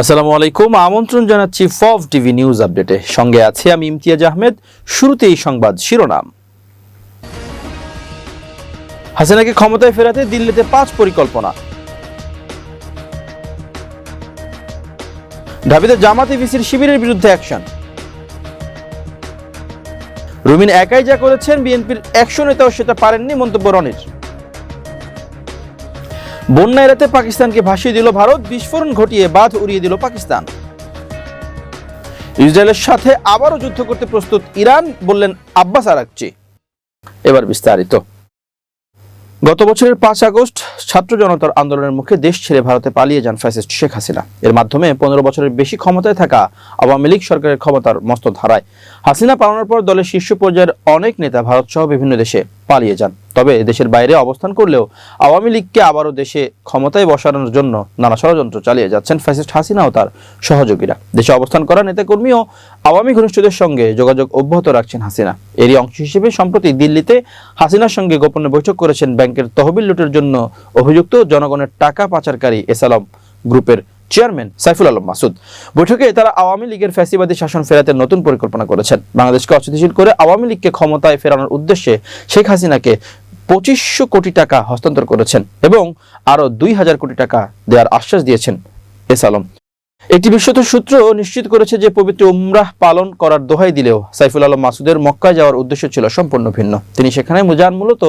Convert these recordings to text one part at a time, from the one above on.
আসসালামু আলাইকুম, আমন্ত্রণ জানাচ্ছি ফভ টিভি নিউজ আপডেটে। সঙ্গে আছি আমি ইমতিয়াজ আহমেদ, শুরুতেই সংবাদ শিরোনাম। হাসিনাকে ক্ষমতায় ফেরাতে দিল্লিতে পাঁচ পরিকল্পনা। ঢাবিতে জামাতে ভিসির শিবিরের বিরুদ্ধে অ্যাকশন। রুমিন একাই যা করেছেন, বিএনপির একশো নেতাও সেটা পারেননি, মন্তব্য রনির। বন্যা এড়াতে পাকিস্তানকে ভাসিয়ে দিল ভারত, বিস্ফোরণ ঘটিয়ে বাঁধ উড়িয়ে দিল পাকিস্তান। ইসরায়েলের সাথে আবারও যুদ্ধ করতে প্রস্তুত ইরান, বললেন আব্বাস আরাকচি। এবার বিস্তারিত। গত বছরের পাঁচ আগস্ট ছাত্র জনতার আন্দোলনের মুখে দেশ ছেড়ে ভারতে পালিয়ে যান ফ্যাসিস্ট শেখ হাসিনা। এর মাধ্যমে পনেরো বছরের বেশি ক্ষমতায় থাকা আওয়ামী লীগ সরকারের ক্ষমতার মস্ত ধারায় হাসিনা পালানোর পর দলের শীর্ষ পর্যায়ের অনেক নেতা ভারত সহ বিভিন্ন দেশে পালিয়ে যান। তবে দেশের বাইরে অবস্থান করলেও আওয়ামী লীগকে আবারও দেশে ক্ষমতায় বসানোর জন্য নানা ষড়যন্ত্র চালিয়ে যাচ্ছেন ফ্যাসিস্ট হাসিনা ও তার সহযোগীরা। দেশে অবস্থান করা নেতাকর্মী ও আওয়ামী ঘনিষ্ঠদের সঙ্গে যোগাযোগ অব্যাহত রাখছেন হাসিনা। এরই অংশ হিসেবে সম্প্রতি দিল্লিতে হাসিনার সঙ্গে গোপনে বৈঠক করেছেন ব্যাংকের তহবিল লুটের জন্য অভিযুক্ত জনগণের টাকা পাচারকারী এসালাম গ্রুপের চেয়ারম্যান সাইফুল আলম মাসুদ। বৈঠকে তারা আওয়ামী লীগের ফ্যাসিবাদী শাসন ফেরাতে নতুন পরিকল্পনা করেছেন। বাংলাদেশকে অস্থিতিশীল করে আওয়ামী লীগকে ক্ষমতায় ফেরানোর উদ্দেশ্যে শেখ হাসিনাকে পঁচিশশো কোটি টাকা হস্তান্তর করেছেন এবং আরও দুই হাজার কোটি টাকা দেওয়ার আশ্বাস দিয়েছেন এস আলম। একটি বিশ্বত সূত্র নিশ্চিত করেছে যে পবিত্র উমরাহ পালন করার দোহাই দিলেও সাইফুল আলম মাসুদের মক্কায় যাওয়ার উদ্দেশ্য ছিল সম্পূর্ণ ভিন্ন। তিনি সেখানে মুজান মূলত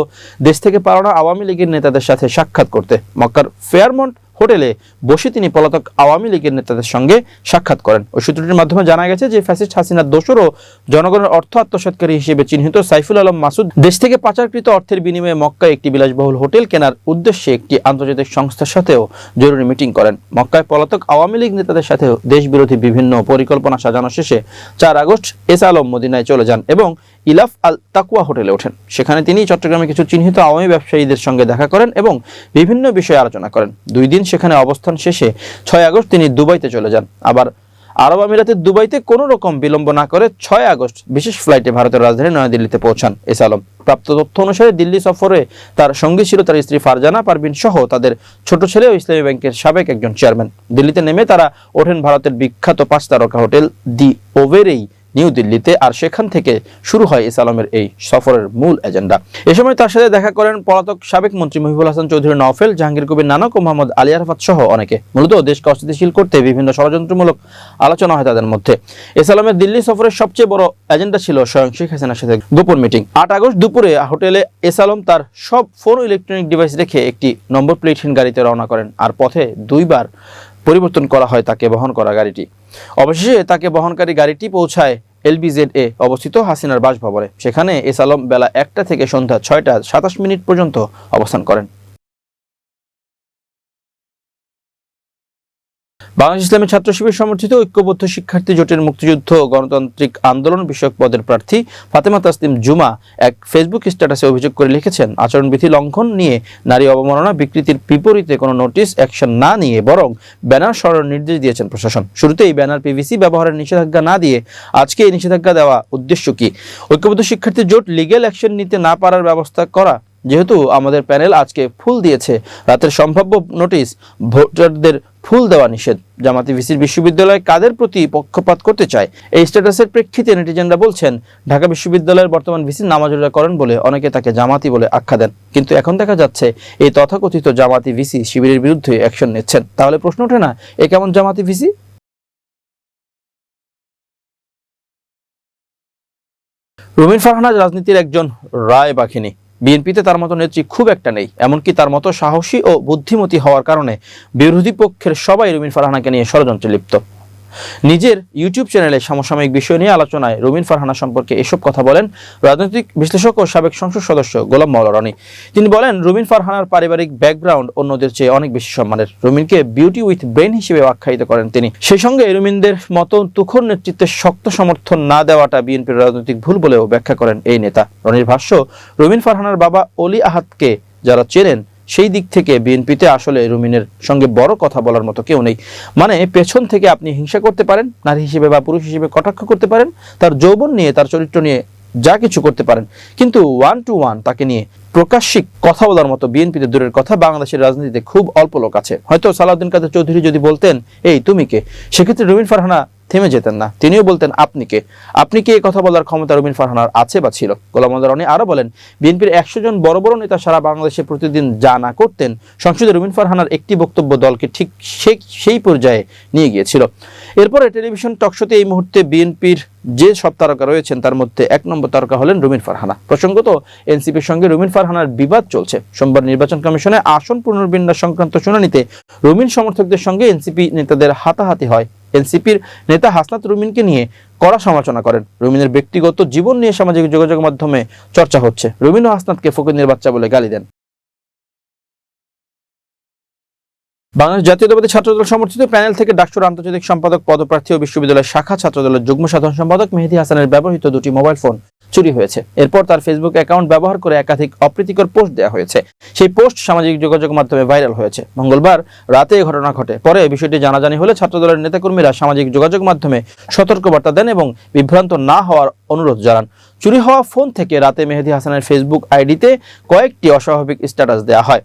দেশ থেকে পালানো আওয়ামী লীগের নেতাদের সাথে সাক্ষাৎ করতে। মক্কার ফেয়ারমন্ট হোটেলে বসে তিনি পলাতক আওয়ামী লীগের নেতাদের সঙ্গে সাক্ষাৎ করেন। ওই সূত্রটির মাধ্যমে জানা গেছে যে ফ্যাসিস্ট হাসিনার দোসরও জনগণের অর্থ আত্মসাৎকারী হিসেবে চিহ্নিত সাইফুল আলম মাসুদ দেশ থেকে পাচারকৃত অর্থের বিনিময়ে মক্কায় একটি বিলাসবহুল হোটেল কেনার উদ্দেশ্যে একটি আন্তর্জাতিক সংস্থার সাথেও জরুরি মিটিং করেন। মক্কায় পলাতক আওয়ামী লীগ নেতাদের সাথেও দেশবিরোধী বিভিন্ন পরিকল্পনা সাজানো শেষে চার আগস্ট এস আলম মদিনায় চলে যান এবং ইলাফ আল তাকুয়া হোটেলে ওঠেন। সেখানে তিনি চট্টগ্রামে কিছু চিহ্নিত আওয়ামী ব্যবসায়ীদের সঙ্গে দেখা করেন এবং বিভিন্ন বিষয়ে আলোচনা করেন। দুই দিন সেখানে অবস্থান শেষে ছয় আগস্ট তিনি দুবাইতে চলে যান। আবার আরব আমিরাতের দুবাইতে কোনো রকম বিলম্ব না করে ছয় আগস্ট বিশেষ ফ্লাইটে ভারতের রাজধানী নয়াদিল্লিতে পৌঁছান এস আলম। প্রাপ্ত তথ্য অনুসারে দিল্লি সফরে তার সঙ্গী ছিল তার স্ত্রী ফারজানা পারভিন সহ তাদের ছোট ছেলে ও ইসলামী ব্যাংকের সাবেক একজন চেয়ারম্যান। দিল্লিতে নেমে তারা ওঠেন ভারতের বিখ্যাত পাঁচ তারকা হোটেল দি ওভেরেই। নিউ দিল্লিতে আর সেখান থেকে শুরু হয় এস আলমের এই সফরের মূল এজেন্ডা। এ সময় তার সাথে দেখা করেন পলাতক সাবেক মন্ত্রী মহিবুল হাসান চৌধুরী নওফেল, জাহাঙ্গীর কবির নানক ও মোহাম্মদ আলী আরফাত সহ অনেকে। মূলত দেশকে অস্থিতিশীল করতে বিভিন্ন ষড়যন্ত্রমূলক আলোচনা হয় তাদের মধ্যে। এস আলমের দিল্লি সফরের সবচেয়ে বড় এজেন্ডা ছিল স্বয়ং শেখ হাসিনার সাথে গোপন মিটিং। আট আগস্ট দুপুরে হোটেলে এস আলম তার সব ফোন ইলেকট্রনিক ডিভাইস রেখে একটি নম্বর প্লেটহীন গাড়িতে রওনা করেন। আর পথে দুইবার পরিবর্তন করা হয় তাকে বহন করা গাড়িটি। অবশেষে তাকে বহনকারী গাড়িটি পৌঁছায় এলবিজেড এ অবস্থিত হাসিনার বাসভবনে। সেখানে এস আলম বেলা একটা থেকে সন্ধ্যা ছয়টা সাতাশ মিনিট পর্যন্ত অবস্থান করেন। বাংলাদেশ ইসলামী ছাত্র শিবির সমর্থিত ঐক্যবদ্ধ শিক্ষার্থী জোটের মুক্তিযুদ্ধ গণতান্ত্রিক আন্দোলন বিষয়ক পদের প্রার্থী ফাতেমা তাসলিম জুমা এক ফেসবুক স্ট্যাটাসে অভিযোগ করে লিখেছেন, আচরণবিধি লঙ্ঘন নিয়ে নারী অবমাননা বিকৃতির বিপরীতে কোনো নোটিশ, অ্যাকশন না নিয়ে বরং ব্যানার সরানোর নির্দেশ দিয়েছেন প্রশাসন। শুরুতেই ব্যানার পিভিসি ব্যবহারের নিষেধাজ্ঞা না দিয়ে আজকে এই নিষেধাজ্ঞা দেওয়া উদ্দেশ্য কি? ঐক্যবদ্ধ শিক্ষার্থী জোট লিগেল অ্যাকশন নিতে না পারার ব্যবস্থা করা? যেহেতু আমাদের প্যানেল আজকে ফুল দিয়েছে। রাতের সম্ভাব্য নোটিশ ভোটারদের ফুল দেওয়া নিষেধ। জামাতি ভিসির বিশ্ববিদ্যালয় কাদের প্রতি পক্ষপাত করতে চায়? এই স্ট্যাটাসের প্রেক্ষিতে নেটিজেনরা বলছেন, ঢাকা বিশ্ববিদ্যালয়ের বর্তমান ভিসি নামাজুরা করেন বলে অনেকে তাকে জামাতি বলে আখ্যা দেন। কিন্তু এখন দেখা যাচ্ছে, এই তথাকথিত জামাতি ভিসি শিবিরের বিরুদ্ধে অ্যাকশন নিচ্ছেন। তাহলে প্রশ্ন ওঠে না, এ কেমন জামাতি ভিসি? রুমিন ফারহানা রাজনীতির একজন রায় বাখিনী বিএনপিতে তার মতো নেত্রী খুব একটা নেই, এমনকি তার মতো সাহসী ও বুদ্ধিমতী হওয়ার কারণে বিরোধী পক্ষের সবাই রুমিন ফারহানাকে নিয়ে ষড়যন্ত্রে লিপ্ত। নিজের ইউটিউব চ্যানেলে সমসাময়িক বিষয় নিয়ে আলোচনায় রবিন ফারহানা সম্পর্কে এসব কথা বলেন রাজনৈতিক বিশ্লেষক ও সাবেক সংসদ সদস্য গোলাম মাওলা রনি তিনি বলেন রবিন ফারহানার পারিবারিক ব্যাকগ্রাউন্ড অন্যদের চেয়ে অনেক বেশি সম্মানের। রুমিনকে বিউটি উইথ ব্রেন হিসেবে আখ্যায়িত করেন তিনি। সেই সঙ্গে রুমিনদের মতো তুখর নেতৃত্বের শক্ত সমর্থন না দেওয়াটা বিএনপির রাজনৈতিক ভুল বলেও ব্যাখ্যা করেন এই নেতা। রনির ভাষ্য রবিন ফারহানার বাবা অলি আহাতকে যারা চেনেন সেই দিক থেকে বিএনপিতে আসলে রুমিনের সঙ্গে বড় কথা বলার মতো কেউ নেই। মানে পেছন থেকে আপনি হিংসা করতে পারেন, নারী হিসেবে বা পুরুষ হিসেবে কটাক্ষ করতে পারেন, তার যৌবন নিয়ে, তার চরিত্র নিয়ে যা কিছু করতে পারেন। কিন্তু ওয়ান টু ওয়ান তাকে নিয়ে প্রকাশ্যে কথা বলার মতো বিএনপিতে দূরের কথা, বাংলাদেশের রাজনীতিতে খুব অল্প লোক আছে। হয়তো সালাউদ্দিন কাদের চৌধুরী যদি বলতেন, এই, তুমি কে? সেক্ষেত্রে রুমিন ফারহানা থেমে যেতেন না। তিনিও বলতেন, আপনি কে? আপনি কে? এই কথা বলার ক্ষমতা রুমিন ফারহানার আছে বা ছিল। গোলাম রনি আরও বলেন, বিএনপির একশো জন বড় বড় নেতা সারা বাংলাদেশে প্রতিদিন যা না করতেন, সংসদে রুমিন ফারহানার একটি বক্তব্য দলকে ঠিক সেই পর্যায়ে নিয়ে গিয়েছিল। এরপরে টেলিভিশন টকশোতে এই মুহূর্তে বিএনপির যে সব তারকা রয়েছেন, তার মধ্যে এক নম্বর তারকা হলেন রুমিন ফারহানা। প্রসঙ্গত, এনসিপির সঙ্গে রুমিন ফারহানার বিবাদ চলছে। সোমবার নির্বাচন কমিশনে আসন পুনর্বিন্যাস সংক্রান্ত শুনানিতে রুমিন সমর্থকদের সঙ্গে এনসিপি নেতাদের হাতাহাতি হয়। এনসিপির নেতা হাসনাত রুমিনকে নিয়ে কড়া সমালোচনা করেন। রুমিনের ব্যক্তিগত জীবন নিয়ে সামাজিক যোগাযোগ মাধ্যমে চর্চা হচ্ছে। রুমিন ও হাসনাতকে ফকিনের বাচ্চা বলে গালি দেন। বাংলাদেশ জাতীয়তাবাদী ছাত্রদল সমর্থিত প্যানেল থেকে ডাকসুর আন্তর্জাতিক সম্পাদক, পদপ্রার্থী ও বিশ্ববিদ্যালয়ের শাখা ছাত্রদলের যুগ্ম সাধারণ সম্পাদক মেহেদি হাসানের ব্যবহৃত দুটি মোবাইল ফোন চুরি হয়েছে। এরপর তার ফেসবুক অ্যাকাউন্ট ব্যবহার করে একাধিক অপ্রীতিকর পোস্ট দেওয়া হয়েছে। সেই পোস্ট সামাজিক যোগাযোগ মাধ্যমে ভাইরাল হয়েছে। মঙ্গলবার রাতে এই ঘটনা ঘটে। পরে বিষয়টি জানাজানি হলে ছাত্রদলের নেতাকর্মীরা সামাজিক যোগাযোগ মাধ্যমে সতর্কবার্তা দেন এবং বিভ্রান্ত না হওয়ার অনুরোধ জানান। চুরি হওয়া ফোন থেকে রাতে মেহেদী হাসানের ফেসবুক আইডিতে কয়েকটি অস্বাভাবিক স্ট্যাটাস দেওয়া হয়।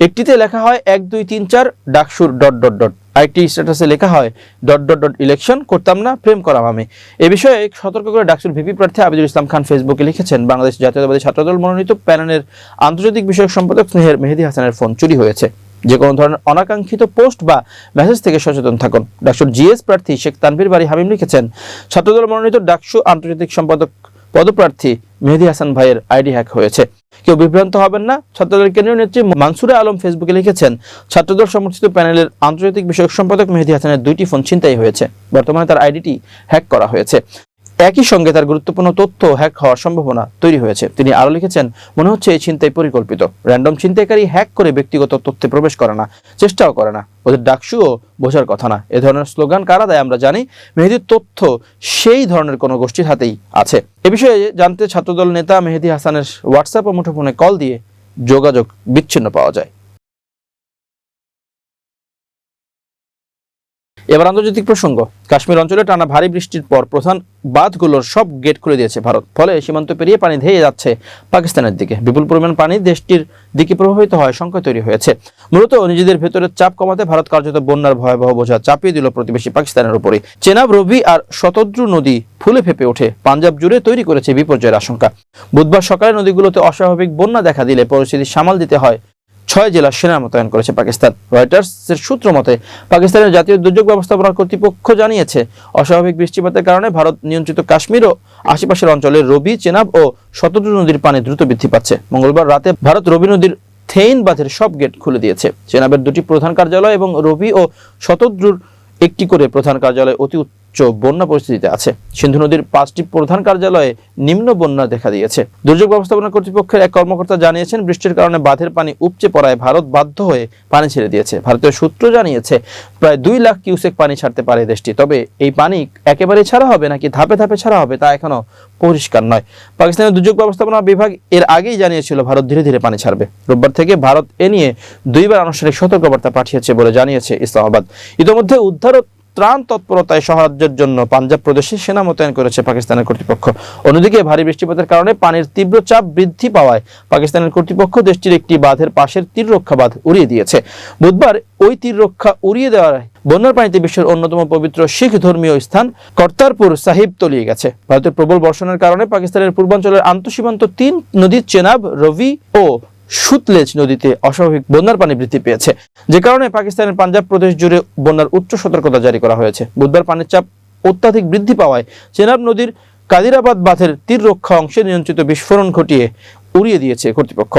একটিতে লেখা হয় এক দুই তিন চার ডাকসুর ডট ডট ডট। আরেকটি স্ট্যাটাসে লেখা হয় ডট ডট ডট ইলেকশন করতাম না প্রেম করাম আমি। এ বিষয়ে সতর্ক করে ডাকসুর ভিপি প্রার্থী আবিদুল ইসলাম খান ফেসবুকে লিখেছেন, বাংলাদেশ জাতীয়তাবাদী ছাত্রদল মনোনীত প্যানেলের আন্তর্জাতিক বিষয়ক সম্পাদক স্নেহের মেহেদি হাসানের ফোন চুরি হয়েছে। যে কোনো ধরনের অনাকাঙ্ক্ষিত পোস্ট বা মেসেজ থেকে সচেতন থাকুন। ডাকসুর জিএস প্রার্থী শেখ তানভীর বাড়ি হামিম লিখেছেন, ছাত্রদল মনোনীত ডাকসু আন্তর্জাতিক সম্পাদক পদপ্রার্থী মেহেদি হাসান ভাইয়ের আইডি হ্যাক হয়েছে। কেউ বিভ্রান্ত হবেন না ছাত্রদের কেন্দ্রীয় নেত্রী মানসুরে আলম ফেসবুকে লিখেছেন, ছাত্রদল সমর্থিত প্যানেলের আন্তর্জাতিক বিষয়ক সম্পাদক মেহেদি হাসানের দুইটি ফোন ছিনতাই হয়েছে। বর্তমানে তার আইডিটি হ্যাক করা হয়েছে। একই সঙ্গে তার গুরুত্বপূর্ণ তথ্য হ্যাক হওয়ার সম্ভাবনা তৈরি হয়েছে। তিনি আরও লিখেছেন, মনে হচ্ছে এই ছিনতাই পরিকল্পিত। র্যান্ডম ছিনতাইকারী হ্যাক করে ব্যক্তিগত তথ্যে প্রবেশ করে না, চেষ্টাও করে না। ওদের ডাকসুও বোঝার কথা না। এ ধরনের স্লোগান কারা দেয় আমরা জানি মেহেদির তথ্য সেই ধরনের কোনো গোষ্ঠীর হাতেই আছে। এ বিষয়ে জানতে ছাত্রদল নেতা মেহেদি হাসানের হোয়াটসঅ্যাপ ও মুঠোফোনে কল দিয়ে যোগাযোগ বিচ্ছিন্ন পাওয়া যায়। এবার আন্তর্জাতিক প্রসঙ্গ। কাশ্মীর অঞ্চলে টানা ভারী বৃষ্টির পর প্রধান বাঁধগুলোর সব গেট খুলে দিয়েছে ভারত। ফলে সীমান্ত পেরিয়ে পানি ধেয়ে যাচ্ছে পাকিস্তানের দিকে। বিপুল পরিমাণ পানি দেশটির দিকে প্রভাবিত হয় সংখ্যা তৈরি হয়েছে। মূলত নিজেদের ভেতরের চাপ কমাতে ভারত কার্যত বন্যার ভয়াবহ বোঝা চাপিয়ে দিল প্রতিবেশী পাকিস্তানের উপরে চেনাব রবি আর শতদ্রু নদী ফুলে ফেপে ওঠে। পাঞ্জাব জুড়ে তৈরি করেছে বিপর্যয়ের আশঙ্কা। বুধবার সকালে নদীগুলোতে অস্বাভাবিক বন্যা দেখা দিলে পরিস্থিতি সামাল দিতে হয়। ছয় জেলা সেনা মোতায়েন করেছে পাকিস্তান। রয়টার্স এর সূত্র মতে, পাকিস্তানের জাতীয় দুর্যোগ ব্যবস্থাপনা কর্তৃপক্ষ জানিয়েছে, অস্বাভাবিক বৃষ্টিপাতের কারণে ভারত নিয়ন্ত্রিত কাশ্মীর ও আশেপাশের অঞ্চলে রবি, চেনাব ও শতদ্রু নদীর পানি দ্রুত বৃদ্ধি পাচ্ছে। মঙ্গলবার রাতে ভারত রবি নদীর থেইন বাঁধের সব গেট খুলে দিয়েছে। চেনাবের দুটি প্রধান কার্যালয় এবং রবি ও শতদ্রুর একটি করে প্রধান কার্যালয় অতি বন্যা পরিস্থিতিতে আছে। সিন্ধু নদীর পাঁচটি প্রধান কার্যালয়ে নিম্ন বন্যা দেখা দিয়েছে। দুর্যোগ ব্যবস্থাপনা কর্তৃপক্ষের এক কর্মকর্তা জানিয়েছেন, বৃষ্টির কারণে বাঁধের পানি উপচে পড়ায় ভারত বাধ্য হয়ে পানি ছেড়ে দিয়েছে। ভারতীয় সূত্র জানিয়েছে, প্রায় দুই লাখ কিউসেক পানি ছাড়তে পারে দেশটি। তবে এই পানি একেবারে ছাড়া হবে নাকি ধাপে ধাপে ছাড়া হবে তা এখনও পরিষ্কার নয়। পাকিস্তানের দুর্যোগ ব্যবস্থাপনা বিভাগ এর আগেই জানিয়েছিল, ভারত ধীরে ধীরে পানি ছাড়বে। রোববার থেকে ভারত এ নিয়ে দুইবার আনুষ্ঠানিক সতর্কবার্তা পাঠিয়েছে বলে জানিয়েছে ইসলামাবাদ। ইতোমধ্যে উদ্ধার ত্রাণ তৎপরতায় সাহায্যের জন্য পাঞ্জাব প্রদেশে সেনা মোতায়েন করেছে পাকিস্তানের কর্তৃপক্ষ। অন্যদিকে ভারী বৃষ্টিপাতের কারণে পানির তীব্র চাপ বৃদ্ধি পাওয়ায় পাকিস্তানের কর্তৃপক্ষ দেশটির একটি বাঁধের পাশের তীর রক্ষা বাঁধ উড়িয়ে দিয়েছে। বুধবার ওই তীর রক্ষা উড়িয়ে দেওয়ার বন্যার পানিতে বিশ্বের অন্যতম পবিত্র শিখ ধর্মীয় স্থান কর্তারপুর সাহিব তলিয়ে গেছে। ভারতের প্রবল বর্ষণের কারণে পাকিস্তানের পূর্বাঞ্চলের আন্তঃসীমান্ত তিন নদীর চেনাব, রবি ও সুতলেজ নদীতে অস্বাভাবিক বন্যার পানি বৃদ্ধি পেয়েছে। যে কারণে পাকিস্তানের পাঞ্জাব প্রদেশ জুড়ে বন্যার উচ্চ সতর্কতা জারি করা হয়েছে। বুধবার পানির চাপ অত্যাধিক বৃদ্ধি পাওয়ায় চেনাব নদীর কাদিরাবাদ বাঁধের তীর রক্ষা অংশে নিয়ন্ত্রিত বিস্ফোরণ ঘটিয়ে উড়িয়ে দিয়েছে কর্তৃপক্ষ।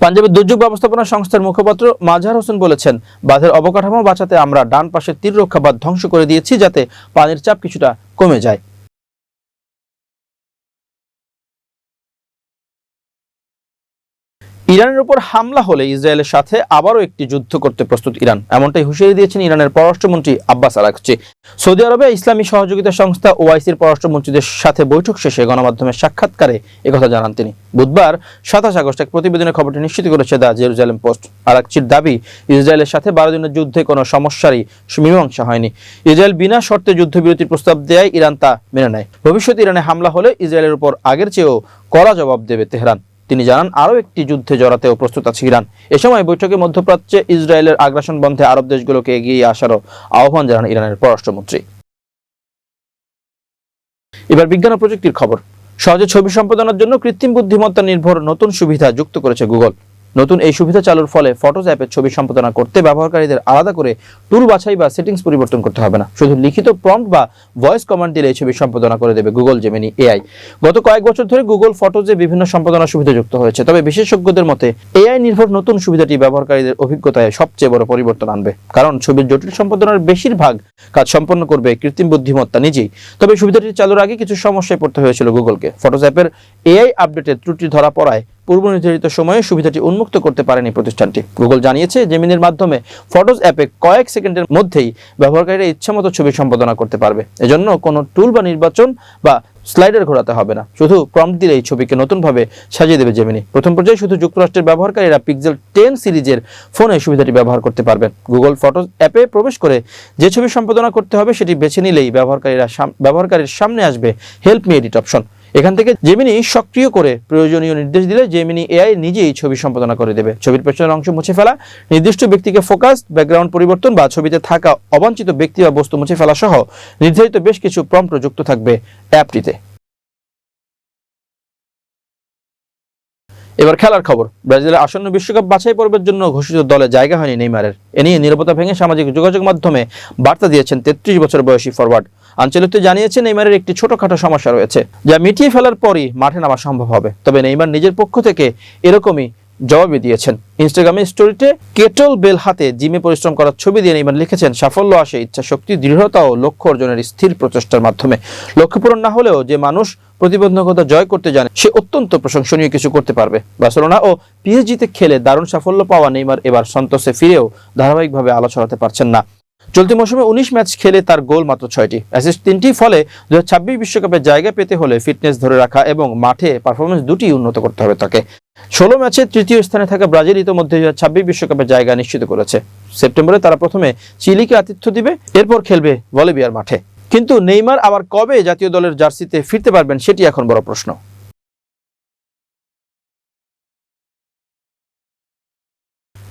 পাঞ্জাবের দুর্যোগ ব্যবস্থাপনা সংস্থার মুখপাত্র মাঝার হোসেন বলেছেন, বাঁধের অবকাঠামো বাঁচাতে আমরা ডান পাশের তীর রক্ষা বাঁধ ধ্বংস করে দিয়েছি যাতে পানির চাপ কিছুটা কমে যায়। ইরানের উপর হামলা হলে ইসরায়েলের সাথে আবারও একটি যুদ্ধ করতে প্রস্তুত ইরান। এমনটাই হুঁশিয়ারি দিয়েছেন ইরানের পররাষ্ট্রমন্ত্রী আব্বাস আরাকচি। সৌদি আরবে ইসলামী সহযোগিতা সংস্থা ওআইসির পররাষ্ট্রমন্ত্রীদের সাথে বৈঠক শেষে গণমাধ্যমের সাক্ষাৎকারে একথা জানান তিনি। বুধবার সাতাশ আগস্ট এক প্রতিবেদনে খবরটি নিশ্চিত করেছে দা জেরুজালেম পোস্ট। আরাকচির দাবি, ইসরায়েলের সাথে বারো দিনের যুদ্ধে কোনো সমস্যারই মীমাংসা হয়নি। ইসরায়েল বিনা শর্তে যুদ্ধবিরতির প্রস্তাব দেয় ইরান তা মেনে নেয়। ভবিষ্যতে ইরানে হামলা হলে ইসরায়েলের উপর আগের চেয়েও কড়া জবাব দেবে তেহরান। তিনি জানান, আরও একটি যুদ্ধে জড়াতেও প্রস্তুত আছে ইরান। এ সময় বৈঠকে মধ্যপ্রাচ্যে ইসরায়েলের আগ্রাসন বন্ধে আরব দেশগুলোকে এগিয়ে আসারও আহ্বান জানান ইরানের পররাষ্ট্রমন্ত্রী। এবার বিজ্ঞান ও প্রযুক্তির খবর। সহজে ছবি সম্পাদনার জন্য কৃত্রিম বুদ্ধিমত্তা নির্ভর নতুন সুবিধা যুক্ত করেছে গুগল। নতুন এই সুবিধা চালুর ফলে ফটোজ অ্যাপের ছবি সম্পাদনা করতে ব্যবহারকারীদের আলাদা করে টুল বাছাই বা সেটিংস পরিবর্তন করতে হবে না। শুধু লিখিত প্রম্পট বা ভয়েস কমান্ড দিলে এই ছবি সম্পাদনা করে দেবে গুগল জেমিনি এআই গত কয়েক বছর ধরে গুগল ফটোজে বিভিন্ন সম্পাদনা সুবিধা যুক্ত হয়েছে, তবে বিশেষজ্ঞদের মতে এআই নির্ভর নতুন সুবিধাটি ব্যবহারকারীদের অভিজ্ঞতায় সবচেয়ে বড় পরিবর্তন আনবে। কারণ ছবির জটিল সম্পাদনার বেশিরভাগ কাজ সম্পন্ন করবে কৃত্রিম বুদ্ধিমত্তা নিজেই। তবে সুবিধাটি চালুর আগে কিছু সমস্যায় পড়তে হয়েছিল গুগলকে ফটোজ অ্যাপের এআই আপডেটের ত্রুটি ধরা পড়ায় পূর্ব নির্ধারিত সময়ে সুবিধাটি উন্মুক্ত করতে পারেনি প্রতিষ্ঠানটি। গুগল জানিয়েছে জেমিনির মাধ্যমে ফটোজ অ্যাপে কয়েক সেকেন্ডের মধ্যেই ব্যবহারকারীরা ইচ্ছামতো ছবি সম্পাদনা করতে পারবে। এজন্য কোনো টুল বা নির্বাচন বা স্লাইডার ঘোরাতে হবে না। শুধু প্রম্পট এই ছবিকে নতুনভাবে সাজিয়ে দেবে জেমিনি প্রথম পর্যায়ে শুধু যুক্তরাষ্ট্রের ব্যবহারকারীরা পিক্সেল টেন সিরিজের ফোনে সুবিধাটি ব্যবহার করতে পারবেন। গুগল ফটোজ অ্যাপে প্রবেশ করে যে ছবি সম্পাদনা করতে হবে, সেটি বেছে নিলেই ব্যবহারকারীরা ব্যবহারকারীর সামনে আসবে হেল্প মি এডিট অপশন এখান থেকে জেমিনি সক্রিয় করে প্রয়োজনীয় নির্দেশ দিলে জেমিনি এআই নিজেই ছবি সম্পাদনা করে দেবে। ছবির পেছনের অংশ মুছে ফেলা, নির্দিষ্ট ব্যক্তিকে ফোকাস ব্যাকগ্রাউন্ড পরিবর্তন বা ছবিতে থাকা অবাঞ্ছিত ব্যক্তি বা বস্তু মুছে ফেলা সহ নির্ধারিত বেশ কিছু প্রম্পট যুক্ত থাকবে অ্যাপটিতে। এবার খেলার খবর। ব্রাজিলের আসন্ন বিশ্বকাপ বাছাই পর্বের জন্য ঘোষিত দলে জায়গা হয়নি নেইমারের। এ নিয়ে নিরাপত্তা ভেঙে সামাজিক যোগাযোগ মাধ্যমে বার্তা দিয়েছেন তেত্রিশ বছর বয়সী ফরওয়ার্ড আঞ্চলিক জানিয়েছে নেইমারের একটি ছোটখাটো সমস্যা রয়েছে, যা মিটিয়ে ফেলার পরই মাঠে নামা সম্ভব হবে। তবে নেইমার নিজের পক্ষ থেকে এরকমই জবাবই দিয়েছেন। ইনস্টাগ্রামে স্টোরিতে কেটল বেল হাতে জিমে পরিশ্রম করার ছবি দিয়ে নেইমার লিখেছেন, সাফল্য আসে ইচ্ছা শক্তি দৃঢ়তা ও লক্ষ্য অর্জনের স্থির প্রচেষ্টার মাধ্যমে। লক্ষ্য পূরণ না হলেও যে মানুষ প্রতিবন্ধকতা জয় করতে জানে, সে অত্যন্ত প্রশংসনীয় কিছু করতে পারবে। বার্সেলোনা ও পিএসজিতে খেলে দারুণ সাফল্য পাওয়া নেইমার এবার সন্তোষে ফিরেও ধারাবাহিকভাবে আলো ছড়াতে পারছেন না। চলতি মৌসুমে উনিশ ম্যাচ খেলে তার গোল মাত্র ছয়টি। অ্যাসিস্ট তিনটি, ফলে দু বিশ্বকাপে জায়গা পেতে হলে ফিটনেস ধরে রাখা এবং মাঠে পারফরমেন্স দুটি উন্নত করতে হবে তাকে। ষোলো ম্যাচে তৃতীয় স্থানে থাকা ব্রাজিল ইতোমধ্যে দু ছাব্বিশ বিশ্বকাপে জায়গা নিশ্চিত করেছে। সেপ্টেম্বরে তারা প্রথমে চিলিকে আতিথ্য দিবে, এরপর খেলবে বলিভিয়ার মাঠে। কিন্তু নেইমার আবার কবে জাতীয় দলের জার্সিতে ফিরতে পারবেন, সেটি এখন বড় প্রশ্ন।